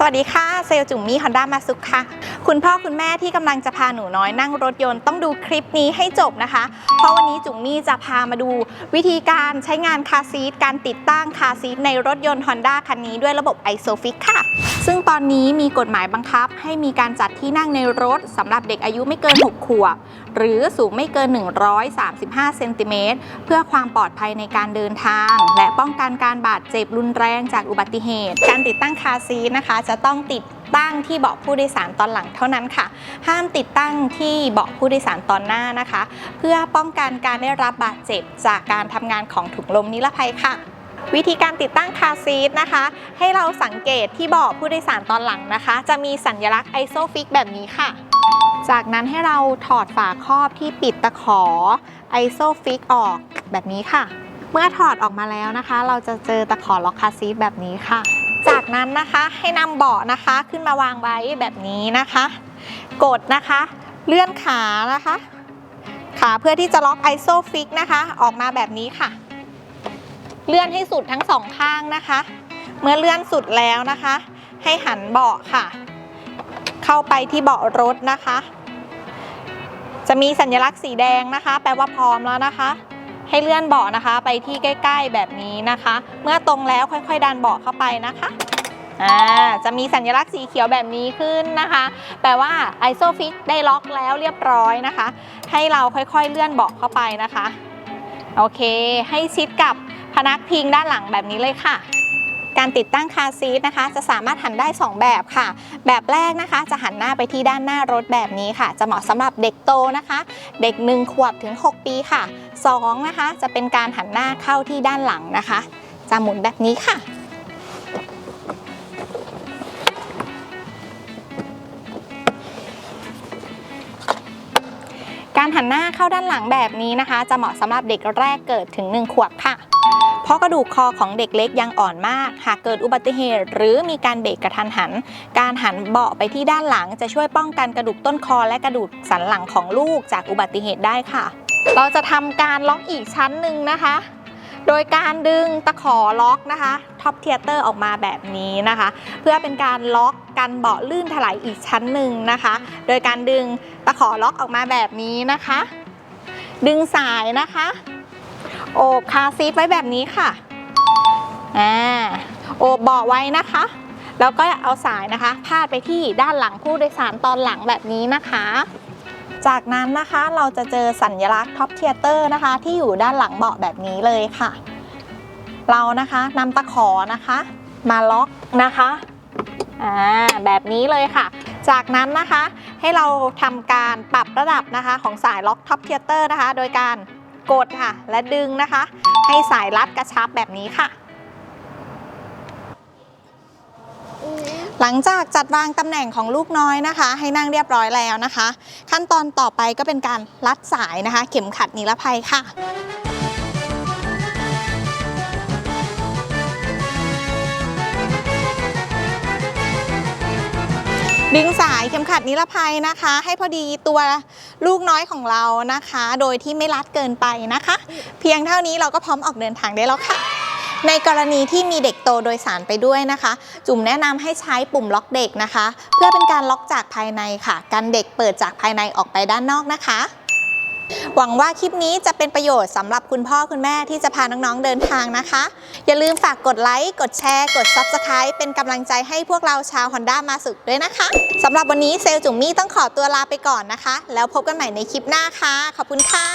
สวัสดีค่ะ เซลจุ๋มมี่ฮอนด้ามาสุขค่ะ คุณพ่อคุณแม่ที่กำลังจะพาหนูน้อยนั่งรถยนต์ต้องดูคลิปนี้ให้จบนะคะ เพราะวันนี้จุ๋มมี่จะพามาดูวิธีการใช้งานคาซีทการติดตั้งคาซีทในรถยนต์ Honda คันนี้ด้วยระบบ ISOFIX ค่ะ ซึ่งตอนนี้มีกฎหมายบังคับ ให้มีการจัดที่นั่งในรถสำหรับเด็กอายุไม่เกิน 6 ขวบ หรือสูงไม่เกิน 135 เซนติเมตร เพื่อความปลอดภัยในการเดินทาง และป้องกันการบาดเจ็บรุนแรงจากอุบัติเหตุ การติดตั้งคาซีนะคะ จะต้องติดตั้งที่เบาะผู้โดยสารตอนหลังเท่านั้นค่ะ ห้ามติดตั้งที่เบาะผู้โดยสารตอนหน้านะคะ เพื่อป้องกันการได้รับบาดเจ็บจากการทำงานของถุงลมนิรภัยค่ะ วิธีการติดตั้งคาซีทนะคะ ให้เราสังเกตที่เบาะผู้โดยสารตอนหลังนะคะ จะมีสัญลักษณ์ ISOFIX แบบนี้ค่ะ จากนั้นให้เราถอดฝาครอบที่ปิดตะขอ ISOFIX ออกแบบนี้ค่ะ เมื่อถอดออกมาแล้วนะคะ เราจะเจอตะขอล็อกคาซีทแบบนี้ค่ะ จากนั้นนะคะให้นำเบาะนะคะขึ้นมาวางไว้แบบนี้นะคะ กดนะคะ เลื่อนขานะคะขาเพื่อที่จะล็อก ISOFIX นะคะ ออกมาแบบนี้ค่ะ เลื่อนให้สุดทั้งสองข้างนะคะ เมื่อเลื่อนสุดแล้วนะคะ ให้หันเบาะค่ะ เข้าไปที่เบาะรถนะคะ จะมีสัญลักษณ์สีแดงนะคะ แปลว่าพร้อมแล้วนะคะ ให้เลื่อนเบาะนะคะ ไปที่ใกล้ ๆ แบบนี้นะคะ เมื่อตรงแล้วค่อยๆดันเบาะเข้าไปนะคะอ่าจะมีสัญลักษณ์สีเขียวแบบนี้ขึ้นนะคะ แปลว่า ISOFIX ได้ล็อกแล้วเรียบร้อยนะคะ ให้เราค่อยๆเลื่อนเบาะเข้าไปนะคะ โอเค ให้ชิดกับ พนักพิงด้านหลังแบบนี้เลยค่ะ การติดตั้งคาซีทนะคะ จะสามารถหันได้ 2 แบบค่ะ แบบแรกนะคะ จะหันหน้าไปที่ด้านหน้ารถแบบนี้ค่ะ จะเหมาะสำหรับเด็กโตนะคะ เด็ก 1 ขวบถึง 6 ปีค่ะ 2 นะคะ จะเป็นการหันหน้าเข้าที่ด้านหลังนะคะ จะหมุนแบบนี้ค่ะการหันหน้าเข้าด้านหลังแบบนี้นะคะ จะเหมาะสำหรับเด็กแรกเกิดถึง 1 ขวบค่ะ เพราะกระดูกคอของเด็กเล็กยังอ่อนมาก หากเกิดอุบัติเหตุ หรือมีการเบรกกระทันหัน การหันเบาะไปที่ด้านหลังจะช่วยป้องกันกระดูกต้นคอและกระดูกสันหลังของลูกจากอุบัติเหตุได้ค่ะ เราจะทำการล็อกอีกชั้นหนึ่งนะคะ โดยการดึงตะขอล็อกนะคะท็อปเทียเตอร์ออกมาแบบนี้นะคะ เพื่อเป็นการล็อกกันเบาะลื่นถลายอีกชั้นหนึ่งนะคะ โดยการดึงตะขอล็อกออกมาแบบนี้นะคะ ดึงสายนะคะ โอบคาซีทไว้แบบนี้ค่ะอ่าโอบเบาะไว้นะคะ แล้วก็เอาสายนะคะ พาดไปที่ด้านหลังผู้โดยสารตอนหลังแบบนี้นะคะ จากนั้นนะคะเราจะเจอสัญลักษณ์ท็อปเทียเตอร์นะคะ ที่อยู่ด้านหลังเบาะแบบนี้เลยค่ะ เรานะคะนำตะขอนะคะ มาล็อกนะคะอ่าแบบนี้เลยค่ะ จากนั้นนะคะให้เราทำการปรับระดับนะคะของสายล็อกท็อปเทียเตอร์นะคะ โดยการ กดค่ะ และดึงนะคะ ให้สายรัดกระชับแบบนี้ค่ะ หลังจากจัดวางตำแหน่งของลูกน้อยนะคะ ให้นั่งเรียบร้อยแล้วนะคะ ขั้นตอนต่อไปก็เป็นการรัดสายนะคะ เข็มขัดนิรภัยค่ะ ดึงสายเข็มขัดนิรภัยนะคะ ให้พอดีตัวลูกน้อยของเรานะคะ โดยที่ไม่รัดเกินไปนะคะ เพียงเท่านี้เราก็พร้อมออกเดินทางได้แล้วค่ะ ในกรณีที่มีเด็กโตโดยสารไปด้วยนะคะ จุ่มแนะนำให้ใช้ปุ่มล็อกเด็กนะคะ เพื่อเป็นการล็อกจากภายในค่ะกันเด็กเปิดจากภายในออกไปด้านนอกนะคะ หวังว่าคลิปนี้จะเป็นประโยชน์สำหรับคุณพ่อคุณแม่ที่จะพาน้องๆเดินทางนะคะ อย่าลืมฝากกดไลค์ กดแชร์ กด Subscribe เป็นกำลังใจให้พวกเราชาว Honda มาสุดด้วยนะคะสำหรับวันนี้เซลลจุ๋มมี่ต้องขอตัวลาไปก่อนนะคะ แล้วพบกันใหม่ในคลิปหน้าค่ะ ขอบคุณค่ะ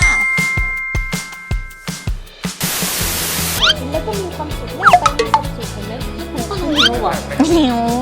แล้วก็มีความสุขแม่ไปมีความสุขเห็นไหมที่หนูฟังอยู่อะหิว